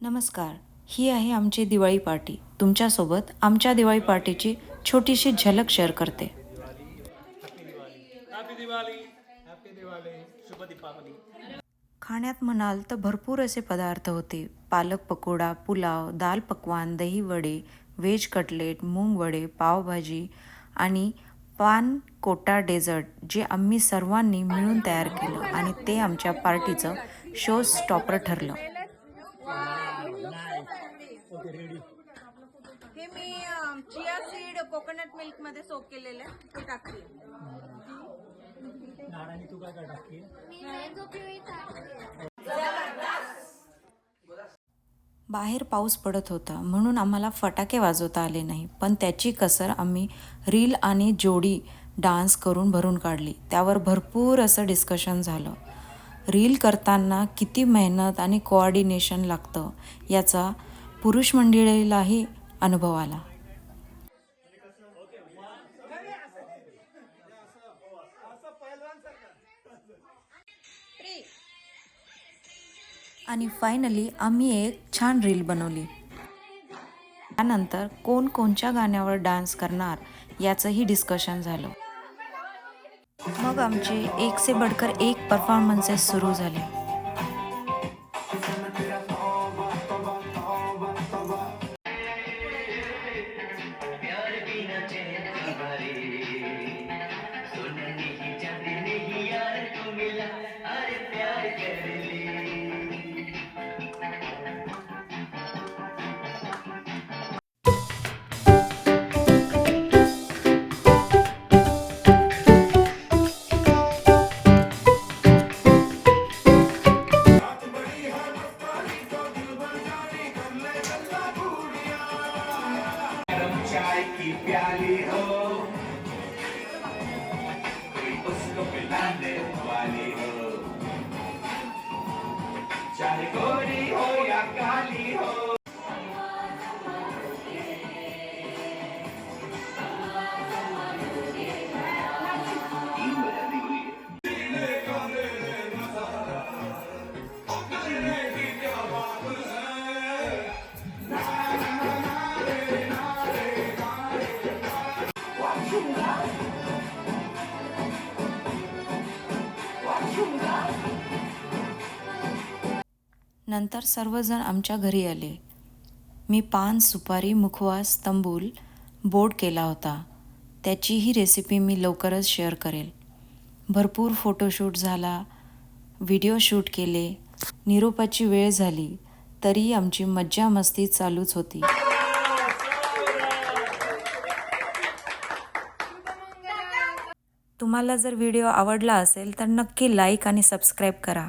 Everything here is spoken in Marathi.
नमस्कार. ही आहे आमची दिवाळी पार्टी. तुमच्यासोबत आमच्या दिवाळी पार्टीची छोटीशी झलक शेअर करते. खाण्यात म्हणाल तर भरपूर असे पदार्थ होते. पालक पकोडा पुलाव दाल पकवान दही वडे व्हेज कटलेट मूग वडे पावभाजी आणि पान कोटा डेझर्ट जे आम्ही सर्वांनी मिळून तयार केलं आणि ते आमच्या पार्टीचं शो स्टॉपर ठरलं. हे मी चिया सीड कोकोनट मिल्कमध्ये सोप केलेले ते टाकते. नारायणी तू काय काय टाकली बाहेर पाऊस पडत होता म्हणून आम्हाला फटाके वाजवता आले नाही. पण त्याची कसर आम्ही रील आणि जोडी डान्स करून भरून काढली. त्यावर भरपूर असं डिस्कशन झालं. रील करताना किती मेहनत आणि कोऑर्डिनेशन लागतं याचा पुरुष मंडळीलाही अनुभव आला. आणि फायनली आम्ही एक छान रील बनवली. त्यानंतर कोण कोणच्या गाण्यावर डान्स करणार याचंही डिस्कशन झालं. मग आमचे एक से बडकर एक परफॉर्मन्सेस सुरू झाले. चाय की प्याली हो? कोई उसको पिलाने वाली हो? चाहे गोरी हो या का नंतर सर्वजण आमच्या घरी आले. मी पान सुपारी मुखवास तंबूल बोर्ड केला होता. त्याचीही रेसिपी मी लवकरच शेअर करेल. भरपूर फोटोशूट झाला व्हिडिओ शूट केले निरोपाची वेळ झाली तरी आमची मज्जा मस्ती चालूच होती. तुम्हाला जर व्हिडिओ आवडला असेल तर नक्की लाईक आणि सबस्क्राईब करा.